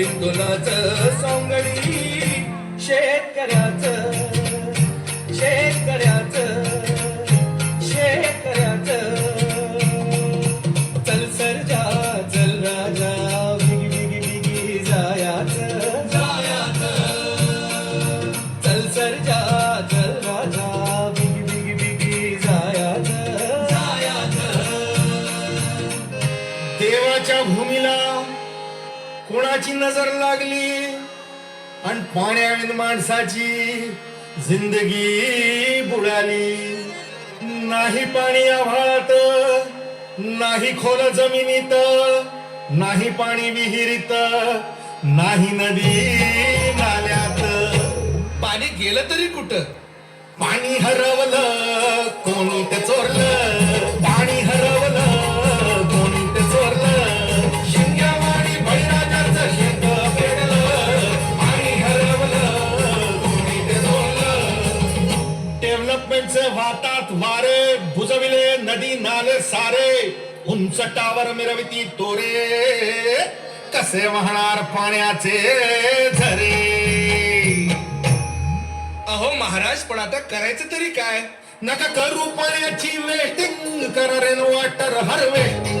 बिंदुलाच सोंगडी शेतकऱ्याच शेतकऱ्याच शेतकऱ्याच. चल सरजा चल राजा बिगी बिगी बिगी जायाच. जायाच चल सरजा नजर लागली आणि पाण्याविन माणसाची जिंदगी बुडाली. नाही पाणी आभाळात नाही खोल जमिनीत नाही पाणी विहिरीत नाही नदी नाल्यात. पाणी गेलं तरी कुठं? पाणी हरवलं कोणी ते चोरलं. डेव्हलपमेंटचे वातात वारे बुजविले नदी नाले सारे. उंच टावर मिरविती तोरे. कसे वाहणार पाण्याचे झरे? अहो महाराज पण आता करायचं तरी काय? नका करू पाण्याची वेस्टिंग करा rain water harvesting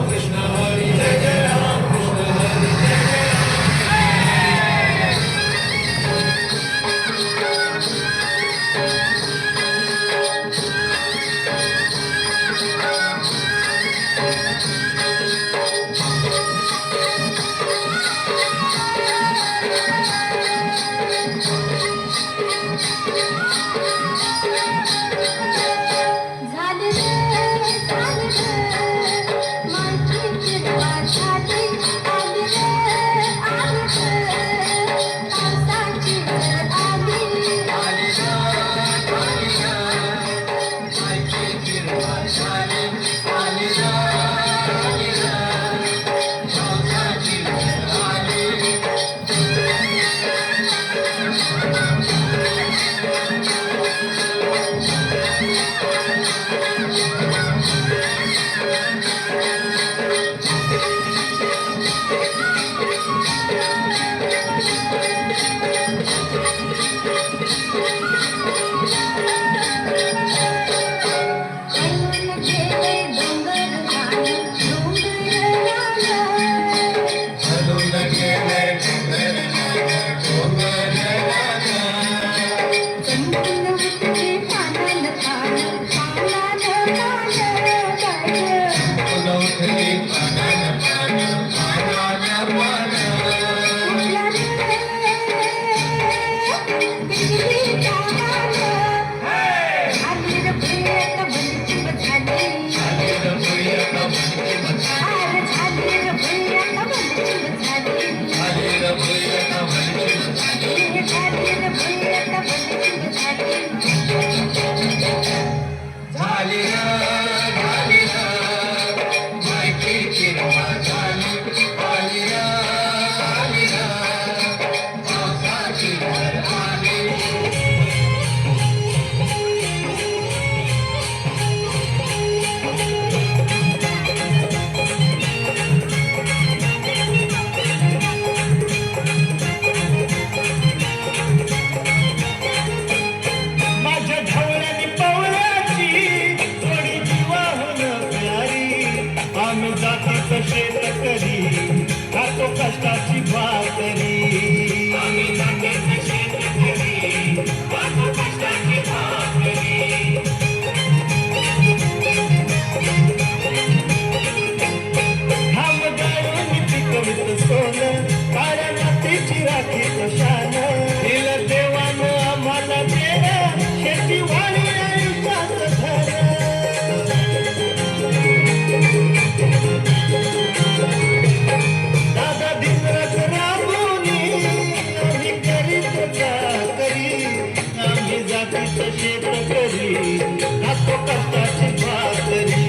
I'm gonna go to the जेवण करी नको कष्टाची भाकरी